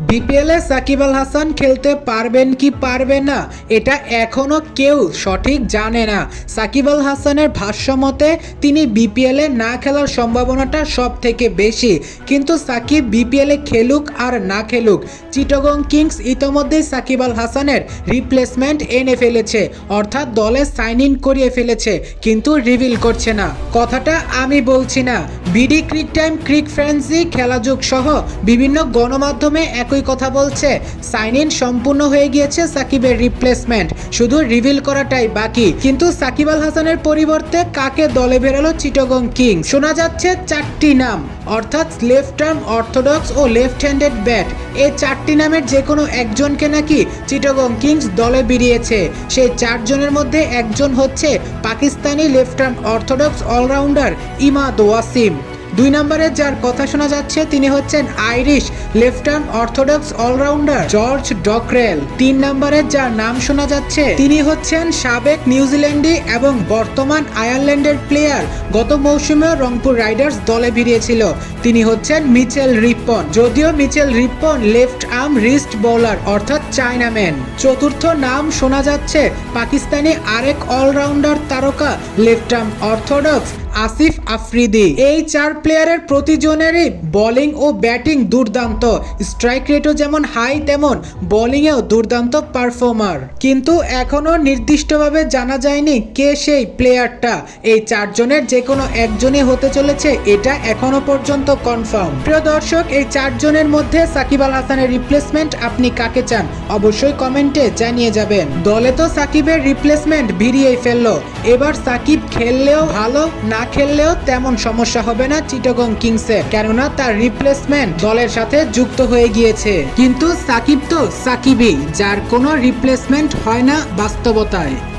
বিপিএলে সাকিব আল হাসান খেলতে পারবেন কি পারবে না, এটা এখনও কেউ সঠিক জানে না। সাকিব আল হাসানের ভাষ্যমতে, তিনি বিপিএলে না খেলার সম্ভাবনাটা সব থেকে বেশি। কিন্তু সাকিব বিপিএলে খেলুক আর না খেলুক, চিটগং কিংস ইতোমধ্যেই সাকিব আল হাসানের রিপ্লেসমেন্ট এনে ফেলেছে, অর্থাৎ দলে সাইন ইন করিয়ে ফেলেছে, কিন্তু রিভিল করছে না। কথাটা আমি বলছি না, বিডি ক্রিক টাইম ক্রিক ফ্রেন্সি খেলাযোগ সহ বিভিন্ন গণমাধ্যমে একই কথা বলছে। সাইন ইন সম্পূর্ণ হয়ে গিয়েছে সাকিবের রিপ্লেসমেন্ট শুধু রিভিল করাটাই বাকি। কিন্তু সাকিব আল হাসানের পরিবর্তে কাকে দলে বেরোলো চিটগং কিং শোনা যাচ্ছে চারটি নাম। অর্থাৎ লেফট আর্ম অর্থোডক্স ও লেফট হ্যান্ডেড ব্যাট এই চারটি নামের যে কোনো একজনকে নাকি চিটগং কিংস দলে বেরিয়েছে। সেই চারজনের মধ্যে একজন হচ্ছে Pakistani left arm orthodox allrounder Imad Wasim. দুই নম্বরে যার কথা শোনা যাচ্ছে, তিনি হচ্ছেন Irish left arm orthodox allrounder George Dockrell. তিন নম্বরে যার নাম শোনা যাচ্ছে, তিনি হচ্ছেন সাবেক নিউজিল্যান্ডি এবং বর্তমান আয়ারল্যান্ডের প্লেয়ার। গত মৌসুমে রংপুর রাইডার্স দলে ভিড়িয়েছিল। তিনি হচ্ছেন মিচেল রিপ্পন যদিও Mitchell Rippon left arm wrist bowler, অর্থাৎ চায়নাম্যান। চতুর্থ নাম শোনা যাচ্ছে, পাকিস্তানি আরেক অলরাউন্ডার তারকা left arm orthodox. Asif Afridi. এই চার প্লেয়ারের প্রতিজনেরই বোলিং ও ব্যাটিং দুর্দান্ত। স্ট্রাইক রেটও যেমন হাই তেমন বোলিংয়েও দুর্দান্ত পারফর্মার কিন্তু এখনও নির্দিষ্টভাবে জানা যায়নি কে সেই প্লেয়ারটা এই চারজনের যে কোনো একজনই হতে চলেছে, এটা এখনও পর্যন্ত কনফার্ম প্রিয় দর্শক, এই চারজনের মধ্যে সাকিব আল হাসানের রিপ্লেসমেন্ট আপনি কাকে চান? অবশ্যই কমেন্টে জানিয়ে যাবেন। দলে তো সাকিবের রিপ্লেসমেন্ট ভিড়িয়েই ফেলল। এবার সাকিব খেললেও ভালো, না খেললেও তেমন সমস্যা হবে না চিটাগং কিংসে। কেননা তার রিপ্লেসমেন্ট দলের সাথে যুক্ত হয়ে গিয়েছে। কিন্তু সাকিব তো সাকিবই, যার কোনো রিপ্লেসমেন্ট হয় না বাস্তবতায়।